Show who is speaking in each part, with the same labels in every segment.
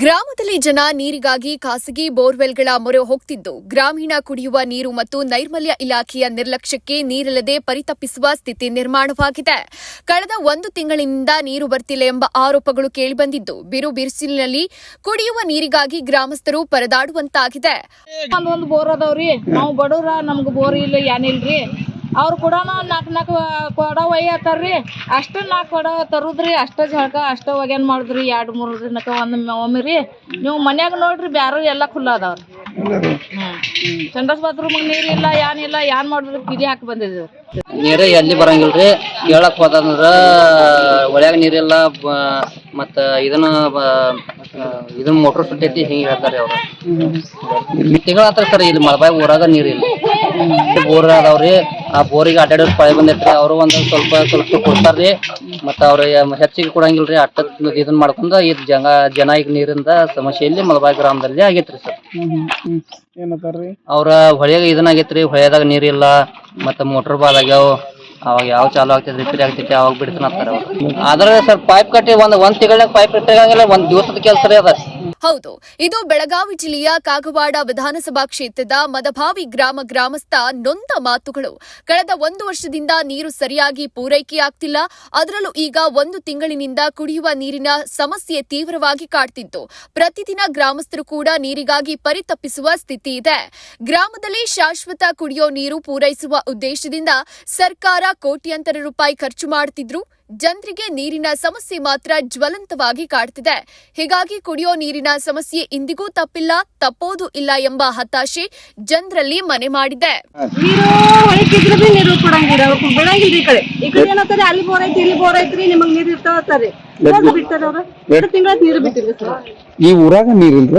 Speaker 1: ಗ್ರಾಮದಲ್ಲಿ ಜನ ನೀರಿಗಾಗಿ ಖಾಸಗಿ ಬೋರ್ವೆಲ್ಗಳ ಮೊರೆ ಹೋಗ್ತಿದ್ದು. ಗ್ರಾಮೀಣ ಕುಡಿಯುವ ನೀರು ಮತ್ತು ನೈರ್ಮಲ್ಯ ಇಲಾಖೆಯ ನಿರ್ಲಕ್ಷ್ಯಕ್ಕೆ ನೀರಿಲ್ಲದೆ ಪರಿತಪಿಸುವ ಸ್ಥಿತಿ ನಿರ್ಮಾಣವಾಗಿದೆ. ಕಳೆದ ಒಂದು ತಿಂಗಳಿನಿಂದ ನೀರು ಬರ್ತಿಲ್ಲ ಎಂಬ ಆರೋಪಗಳು ಕೇಳಿಬಂದಿದ್ದು. ಬಿರು ಬಿರುಸಿನಲ್ಲಿ ಕುಡಿಯುವ ನೀರಿಗಾಗಿ ಗ್ರಾಮಸ್ಥರು ಪರದಾಡುವಂತಾಗಿದೆ.
Speaker 2: ಬೋರ್ ಅದಾವ್ರಿ. ನಾವು ಬಡವರ, ನಮ್ಗೆ ಬೋರ್ ಇಲ್ಲ, ಏನಿಲ್ರಿ. ಅವ್ರು ಕೂಡ ನಾಲ್ಕು ನಾಲ್ಕು ಕೊಡ ಒಯ್ಯತ್ತಾರ್ರಿ ಅಷ್ಟು ನಾಲ್ಕು ಕೊಡ ತರುದ್ರಿ ಅಷ್ಟ ಜಳಕ ಅಷ್ಟ ಒಗ್ಯಾನ್ ಮಾಡುದ್ರಿ ಎರಡು ಮೂರು ದಿನಕ್ಕೆ ಒಂದು ಒಮ್ಮೆ ರೀ ನೀವು ಮನ್ಯಾಗ ನೋಡ್ರಿ ಬ್ಯಾರು ಎಲ್ಲ ಖುಲ್ಲ ಅದಾವ್ರಿ. ಹ್ಮ್. ಚಂದಸ್ ಬಾತ್ರೂಮ್ ನೀರಿಲ್ಲ ಏನಿಲ್ಲ ಏನ್ ಮಾಡಿದ್ರು ಕಿಡಿ ಹಾಕಿ ಬಂದಿದ್ದೀವಿ
Speaker 3: ನೀರೇ ಎಲ್ಲಿ ಬರಂಗಿಲ್ರಿ? ಕೇಳಕ್ ಹೋದಂದ್ರ ಒಳ್ಯಾಗ ನೀರಿಲ್ಲ ಬ- ಮತ್ತ ಇದನ್ನ ಇದನ್ನ ಮೋಟ್ರ್ ಸುಟ್ಟೈತಿ ಹಿಂಗ ಹೇಳ್ತಾರೆ ಅವ್ರು. ತಿಂಗಳಾತ್ರ ಸರ್ ಇಲ್ಲಿ ಮಳಬಾಯಿ ಊರಾಗ ನೀರಿಲ್ಲ ಬೋರ್ ಅದಾವ್ರಿ. ಆ ಬೋರಿಗೆ ಅಡ್ಡಾಡೋರು ಪಳೆ ಬಂದೈತ್ರಿ ಅವರು ಒಂದ್ ಸ್ವಲ್ಪ ಸ್ವಲ್ಪ ಕೊಡ್ತಾರ್ರಿ. ಮತ್ತ ಅವ್ರ ಹೆಚ್ಚಿಗೆ ರೀ ಅಟ್ಟ ಇದನ್ನ ಮಾಡ್ಕೊಂಡು ಇದು ಜನ ಜನ ಈಗ ನೀರಿಂದ ಸಮಸ್ಯೆಯಲ್ಲಿ ಮಲಬಾರ್ ಗ್ರಾಮದಲ್ಲಿ ಆಗೈತ್ರಿ ಸರ್.
Speaker 4: ಏನಂತಾರ್ರಿ
Speaker 3: ಅವ್ರ ಹೊಳೆಯಾಗ ಇದನ್ನ ಹೊಳೆದಾಗ ಹೊಳ್ಯಾದಾಗ ನೀರಿಲ್ಲ ಮತ್ತ ಮೋಟರ್ ಬಾಲ್ ಆಗ್ಯಾವ ಅವಾಗ ಯಾವ ಚಾಲು ಆಗ್ತೈತಿ ರಿಪೇರಿ ಆಗ್ತೈತಿ ಅವಾಗ ಬಿಡ್ತಾನ ಆದ್ರೆ ಸರ್ ಪೈಪ್ ಕಟ್ಟಿ ಒಂದ್ ಒಂದ್ ತಿಂಗಳಾಗ ಪೈಪ್ ಕಟ್ಟಾಗಂಗಿಲ್ಲ ಒಂದ್ ದಿವಸದ ಕೆಲಸ ರೀ ಅದ.
Speaker 1: ಹೌದು, ಇದು ಬೆಳಗಾವಿ ಜಿಲ್ಲೆಯ ಕಾಗವಾಡ ವಿಧಾನಸಭಾ ಕ್ಷೇತ್ರದ ಮದಭಾವಿ ಗ್ರಾಮ ಗ್ರಾಮಸ್ಥ ನೊಂದ ಮಾತುಗಳು. ಕಳೆದ ಒಂದು ವರ್ಷದಿಂದ ನೀರು ಸರಿಯಾಗಿ ಪೂರೈಕೆಯಾಗ್ತಿಲ್ಲ, ಅದರಲ್ಲೂ ಈಗ ಒಂದು ತಿಂಗಳಿನಿಂದ ಕುಡಿಯುವ ನೀರಿನ ಸಮಸ್ಯೆ ತೀವ್ರವಾಗಿ ಕಾಡ್ತಿತ್ತು. ಪ್ರತಿದಿನ ಗ್ರಾಮಸ್ಥರು ಕೂಡ ನೀರಿಗಾಗಿ ಪರಿತಪ್ಪಿಸುವ ಸ್ಥಿತಿ ಇದೆ. ಗ್ರಾಮದಲ್ಲಿ ಶಾಶ್ವತ ಕುಡಿಯೋ ನೀರು ಪೂರೈಸುವ ಉದ್ದೇಶದಿಂದ ಸರ್ಕಾರ ಕೋಟ್ಯಂತರ ರೂಪಾಯಿ ಖರ್ಚು ಮಾಡುತ್ತಿದ್ರು ಜನರಿಗೆ ನೀರಿನ ಸಮಸ್ಯೆ ಮಾತ್ರ ಜ್ವಲಂತವಾಗಿ ಕಾಡ್ತಿದೆ. ಹೀಗಾಗಿ ಕುಡಿಯೋ ನೀರಿನ ಸಮಸ್ಯೆ ಇಂದಿಗೂ ತಪ್ಪಿಲ್ಲ ತಪ್ಪೋದು ಇಲ್ಲ ಎಂಬ ಹತಾಶೆ ಜನರಲ್ಲಿ ಮನೆ ಮಾಡಿದೆ.
Speaker 5: ನೀರು ಹೊಳಿತಿದ್ರೆ ಬಿ ನೀರು ಕೊಡಂಗಿಲ್ಲ ಅವ್ರು ಬಿಡಂಗಿಲ್ರಿ ಈ ಕಡೆ. ಈ ಕಡೆ ಏನಂತಾರೆ ಅಲ್ಲಿ ಬೋರ್ ಐತಿ ಇಲ್ಲಿ ಬೋರ್ ಐತ್ರಿ ನಿಮಗ್ ನೀರ್ ಇರ್ತಾವತ್ತಾರಿ ಬಿಡ್ತಾರ ಅವ್ರ? ಎರಡು ತಿಂಗಳ ನೀರು ಬಿಟ್ಟಿರಿ ಸರ್.
Speaker 4: ಈ ಊರಾಗ ನೀರಿಲ್ರ?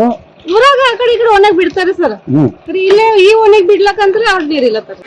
Speaker 5: ಊರಾಗ ಆ ಕಡೆ ಈ ಕಡೆ ಒಣಗ್ ಬಿಡ್ತಾರೆ ಸರ್.
Speaker 4: ಹ್ಮ್.
Speaker 5: ಇಲ್ಲೇ ಈ ಒಣಗ್ ಬಿಡ್ಲಕ್ಕಂದ್ರೆ ಅವ್ರ ನೀರಿಲ್ಲ ಸರ್.